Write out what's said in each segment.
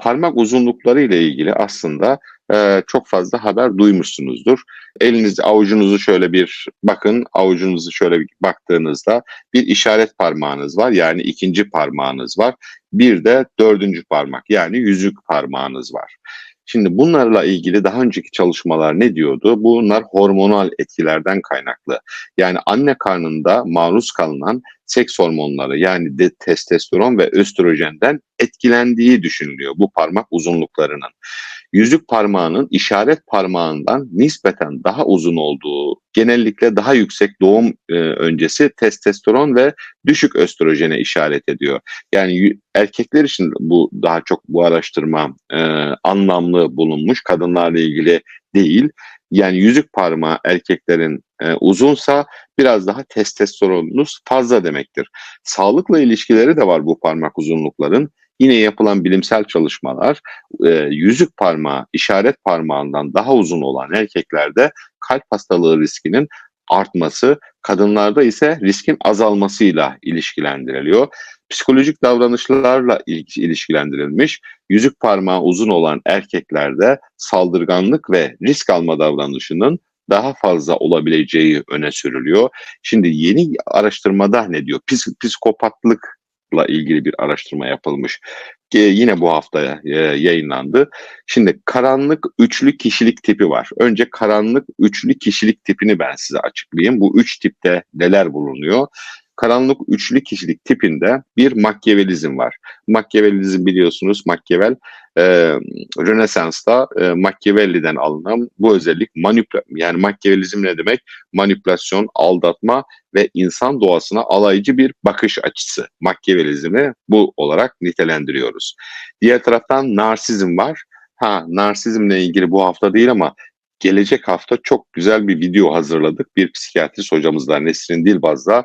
parmak uzunlukları ile ilgili aslında e, çok fazla haber duymuşsunuzdur. Elinizi, avucunuzu şöyle bir bakın, avucunuzu şöyle bir baktığınızda bir işaret parmağınız var yani ikinci parmağınız var. Bir de dördüncü parmak yani yüzük parmağınız var. Şimdi bunlarla ilgili daha önceki çalışmalar ne diyordu? Bunlar hormonal etkilerden kaynaklı. Yani anne karnında maruz kalınan seks hormonları yani de testosteron ve östrojenden etkilendiği düşünülüyor bu parmak uzunluklarının. Yüzük parmağının işaret parmağından nispeten daha uzun olduğu, genellikle daha yüksek doğum e, öncesi testosteron ve düşük östrojene işaret ediyor. Yani erkekler için bu daha çok bu araştırma e, anlamlı bulunmuş, kadınlarla ilgili değil. Yani yüzük parmağı erkeklerin e, uzunsa biraz daha testosteronunuz fazla demektir. Sağlıkla ilişkileri de var bu parmak uzunlukların. Yine yapılan bilimsel çalışmalar e, yüzük parmağı işaret parmağından daha uzun olan erkeklerde kalp hastalığı riskinin artması, kadınlarda ise riskin azalmasıyla ilişkilendiriliyor. Psikolojik davranışlarla ilişkilendirilmiş. Yüzük parmağı uzun olan erkeklerde saldırganlık ve risk alma davranışının daha fazla olabileceği öne sürülüyor. Şimdi yeni araştırmada ne diyor? Pis, psikopatlıkla ilgili bir araştırma yapılmış. Ee, yine bu hafta e, yayınlandı. Şimdi karanlık üçlü kişilik tipi var. Önce karanlık üçlü kişilik tipini ben size açıklayayım. Bu üç tipte neler bulunuyor? Karanlık üçlü kişilik tipinde bir makyavelizm var. Makyavelizm biliyorsunuz Makyavel e, Rönesans'ta e, Machiavelli'den alınan bu özellik manipüla yani Makyavelizm ne demek? Manipülasyon, aldatma ve insan doğasına alaycı bir bakış açısı. Makyavelizmi bu olarak nitelendiriyoruz. Diğer taraftan narsizm var. Ha, narsizmle ilgili bu hafta değil ama gelecek hafta çok güzel bir video hazırladık. Bir psikiyatrist hocamızla Nesrin Dilbaz'la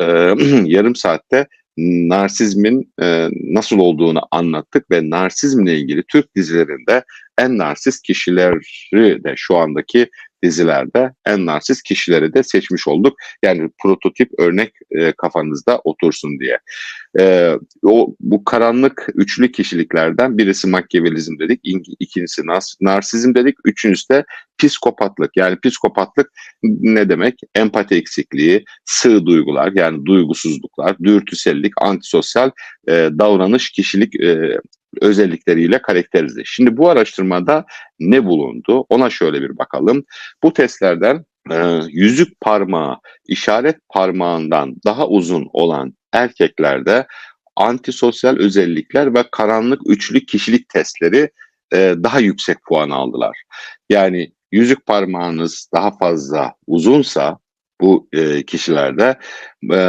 e, yarım saatte narsizmin e, nasıl olduğunu anlattık ve narsizmle ilgili Türk dizilerinde en narsist kişileri de şu andaki dizilerde en narsist kişileri de seçmiş olduk. Yani prototip örnek e, kafanızda otursun diye. E, o bu karanlık üçlü kişiliklerden birisi makyavelizm dedik, ikincisi nars narsizm dedik, üçüncüsü de psikopatlık. Yani psikopatlık ne demek? Empati eksikliği, sığ duygular yani duygusuzluklar, dürtüsellik, antisosyal e, davranış, kişilik e, özellikleriyle karakterize. Şimdi bu araştırmada ne bulundu? Ona şöyle bir bakalım. Bu testlerden e, yüzük parmağı işaret parmağından daha uzun olan erkeklerde antisosyal özellikler ve karanlık üçlü kişilik testleri e, daha yüksek puan aldılar. Yani yüzük parmağınız daha fazla uzunsa bu e, kişilerde e,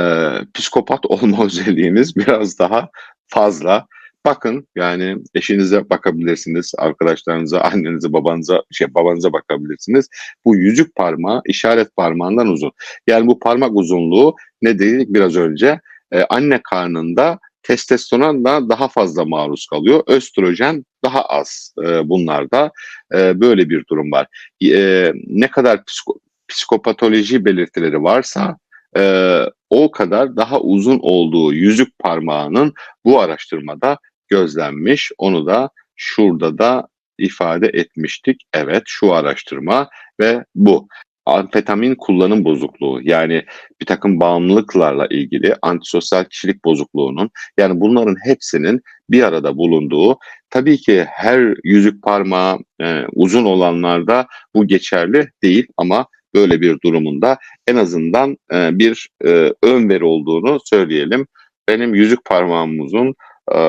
psikopat olma özelliğiniz biraz daha fazla. Bakın yani eşinize bakabilirsiniz, arkadaşlarınıza, annenize, babanıza, şey babanıza bakabilirsiniz. Bu yüzük parmağı işaret parmağından uzun. Yani bu parmak uzunluğu ne dedik biraz önce? Ee, anne karnında testosteronla daha fazla maruz kalıyor. Östrojen daha az e, bunlarda. E, böyle bir durum var. E, ne kadar psiko, psikopatoloji belirtileri varsa e, o kadar daha uzun olduğu yüzük parmağının bu araştırmada gözlenmiş. Onu da şurada da ifade etmiştik. Evet şu araştırma ve bu. Amfetamin kullanım bozukluğu yani bir takım bağımlılıklarla ilgili antisosyal kişilik bozukluğunun yani bunların hepsinin bir arada bulunduğu tabii ki her yüzük parmağı e, uzun olanlarda bu geçerli değil ama böyle bir durumunda en azından e, bir e, ön veri olduğunu söyleyelim. Benim yüzük parmağım uzun, e,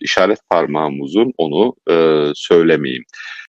işaret parmağım uzun onu e, söylemeyeyim.